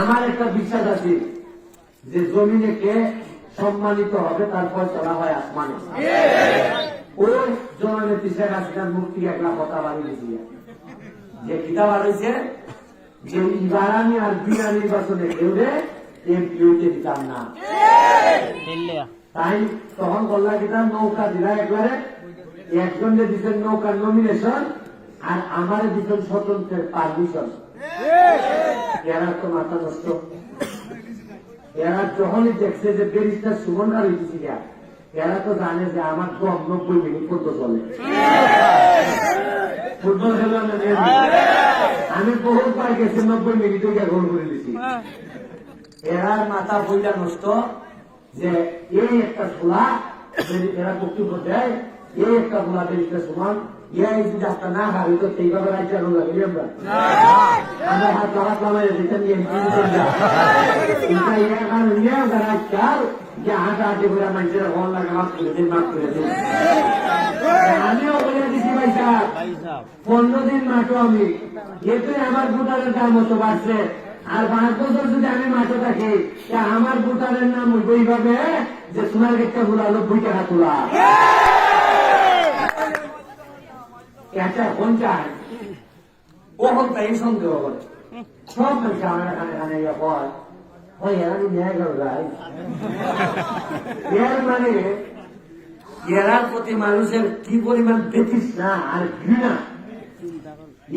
আমার একটা বিশ্বাস আছে যে জমিনে কে সম্মানিত হবে তারপর চলা হয় আসমানে। ওই জননেত্রী শেখ হাসিনার মুক্তি একটা কথা বানিয়ে দিয়ে। যে কিতাব বানিয়েছে যে ইবারানি আর বিনা নির্বাচনে কেউরে এমপি হইতে দিতাম না। তাই তখন বললা কিতাব নৌকা দিলা একবারে একজনকে দিচ্ছেন নৌকার নমিনেশন আর আমারে দিচ্ছেন স্বতন্ত্রের পারমিশন এরা যখনই দেখছে যে ব্যারিস্টার সুমনরা হইতেছি গা, এরা তো জানে যে আমার দম নব্বই মিনিট পর্যন্ত চলে ফুটবল খেলা আমি বহুত বার গেছি নব্বই মিনিটে গিয়ে গোল করে দিছি। এরার মাথা বইটা নষ্ট যে এই একটা যদি এরা বক্তব্য দেয় এই একটা খোলা ব্যারিস্টার সুমন এই যদি আপনার না খাবি তো সেইভাবে রাজ্য আগুন লাগবে আমরা। আমরা হাত লাগাত লাগাই দিতেন রাজ্যার যে হাঁটা হাঁটি করে মানুষের ফোন লাগে মাফ করে দিন মাফ করে দিন আমিও বলে দিছি, ভাই সাহেব, পনেরো দিন মাঠো আমি। এতে আমার ভোটারের দাম মতো বাড়ছে আর পাঁচ বছর যদি আমি মাঠে থাকি, তা আমার ভোটারের নাম হইব এইভাবে যে সোনার গেটটা তোলা নব্বই টাকা চায় কখন তাই সন্দেহ করে সব মানুষ আমার ইয়ে ওই ন্যায় ভাই এর মানে এরার প্রতি মানুষের কি পরিমাণ আর ঘৃণা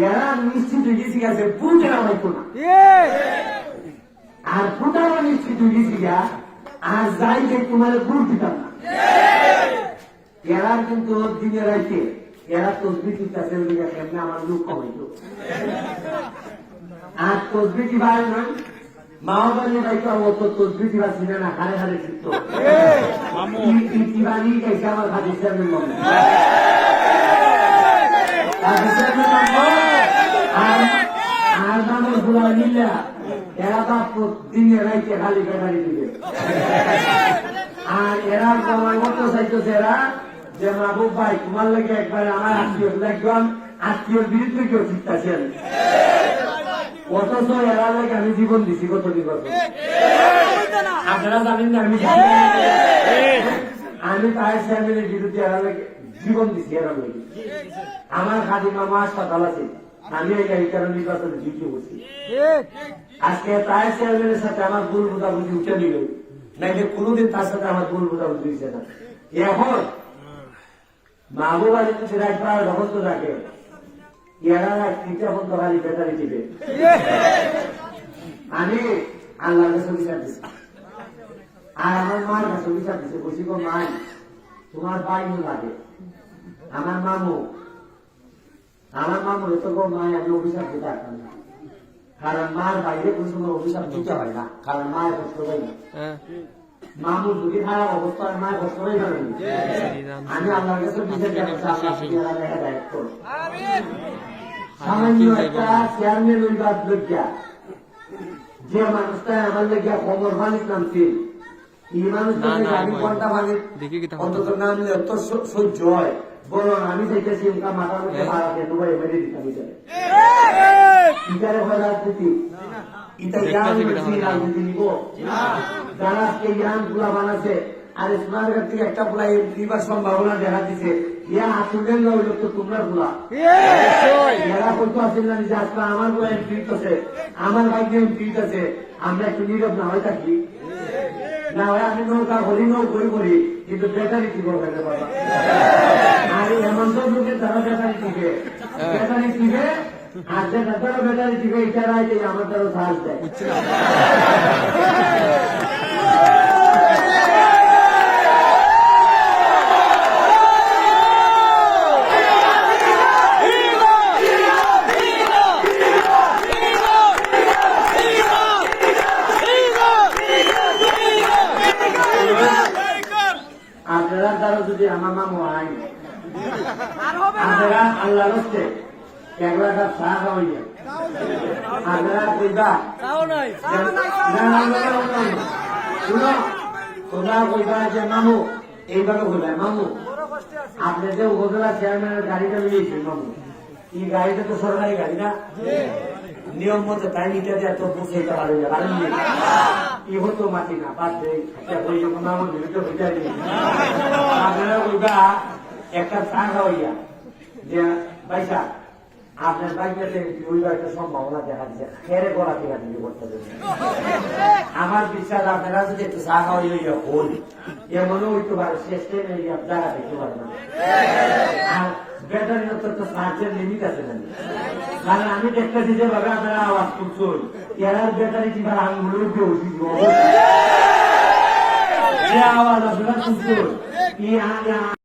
এরা নিশ্চিত হয়ে গেছে গেছে বুঝে না হয়তো না আর ফুটাও নিশ্চিত হয়ে গেছে গা আর যাই যে তোমার ভুল দিতাম না এরা কিন্তু দিনে রাইতে এরা তসবি দিতেছে কেমনে আমার লোক কমাইতো আর তসবি দিবার নয় রাইতো অত তসবি দিবা ছিল না হারে হারে শিখত আমার আর মানুষগুলা নিলে এরা দিনে রাইতে খালি বেড়ারি দিবে। আর এরা মতো চাইতেছে এরা যে মাহবুব ভাই, তোমার লাগে একবার আমার আত্মীয় একজন আত্মীয়র বিরুদ্ধে কেউ চিন্তাছেন অথচ এরা লাগে আমি জীবন দিছি কত দিবস আপনারা জানেন না, আমি আমি তাই চেয়ারম্যানের বিরুদ্ধে এরা লাগে জীবন দিছি, এরা লাগে। আমার খাদি মামা হাসপাতাল আছে, আমি এই কারণে নির্বাচনে ডিউটি করছি আজকে তাই চেয়ারম্যানের সাথে আমার ভুল বোঝাবুঝি উঠে নিল। নাইলে কোনোদিন তার সাথে আমার ভুল বোঝাবুঝি হয়েছে না। এখন মাহবুব আলী সিরাজ যখন তো থাকে। এরা তিনটা বন্ধ খালি বেতারি দিবে আমি আল্লাহ কাছে বিচার আর আমার মার কাছে বিচার দিছে বসি গো মাই তোমার বাইনু লাগে? আমার মামু আমার মামু তো গো মাই আমি অভিশাপ দিতে পারতাম না। কারণ মার বাইরে কোনো সময় অভিশাপ দিতে হয় না, কারণ মায়ের কষ্ট হয় না। কষ্ট হয়ে। আমি আল্লাহর কাছে বিচার চাচ্ছি আল্লাহ তুমি আমার সামান্য একটা চেয়ারম্যান বাদ লজ্জা যে মানুষটা আমার লেগে খবর মালিক নামছে এই মানুষটা ঘণ্টা মানে অন্তত নামলে সহ্য হয়। আমি মাথার মধ্যে হ্যাঁ। ভাড়া দিয়ে দুবাই মেরে দিতাম হয় রাজনীতি। বলছি রাজনীতি নিব। যারা আজকে ইয়ানগুলা বানাচ্ছে আর সোনারগাঁ থেকে একটা গুলা নিবার সম্ভাবনা দেখা দিছে। ইয়া আসলেন না হইল তো তোমরা গুলা। এরা বলতো আসেন না যে আজকে আমারগুলা এমপি আছে। আমার ভাইকে এমপি আছে। আমরা একটু নীরব না হয় থাকি? না হয় আমি নৌকা করি নৌকই করি কিন্তু বেকারি কি করবে না বাবা আর এই এমন সব লোকের তারা বেকারি দিবে বেকারি দিবে আর যে তারা বেকারি দিবে এটা রায় আমার দ্বারা সাহায্য দেয়। আপনারা দ্বারা যদি আমার মামু আইন আপনারা আল্লাহ রস্তে চা। শুনো মামু মামু আপনি যে উপজেলা চেয়ারম্যানের গাড়িটা নিয়েছেন মামু এই গাড়িটা তো সরকারি গাড়ি না নিয়ম মতো তাই নিতে দেওয়া তো না পারেন নি? ই হতো মাটি না যখন আমার ভিডিও বুঝাই দিই আপনারা ওইবা একটা চা খাওয়াইয়া যে পয়সা আপনার বাইকে ওইবার একটা সম্ভাবনা দেখা দিচ্ছে খেরে গলা দিতে করতে দেবে আমার বিশ্বাস আপনারা যদি একটু চা খাওয়াই হইয়া হল। এমনও হইতে পারে শেষ টাইমে জায়গা দেখতে পারবে আর ব্যাটারি তো চার্জের লিমিট আছে না কারণ আমি দেখতে দিতে পারবে আপনারা আওয়াজ করছেন এরার ব্যাটারি কিংবা আঙুলের উঠি যে আওয়াজ আপনারা আ-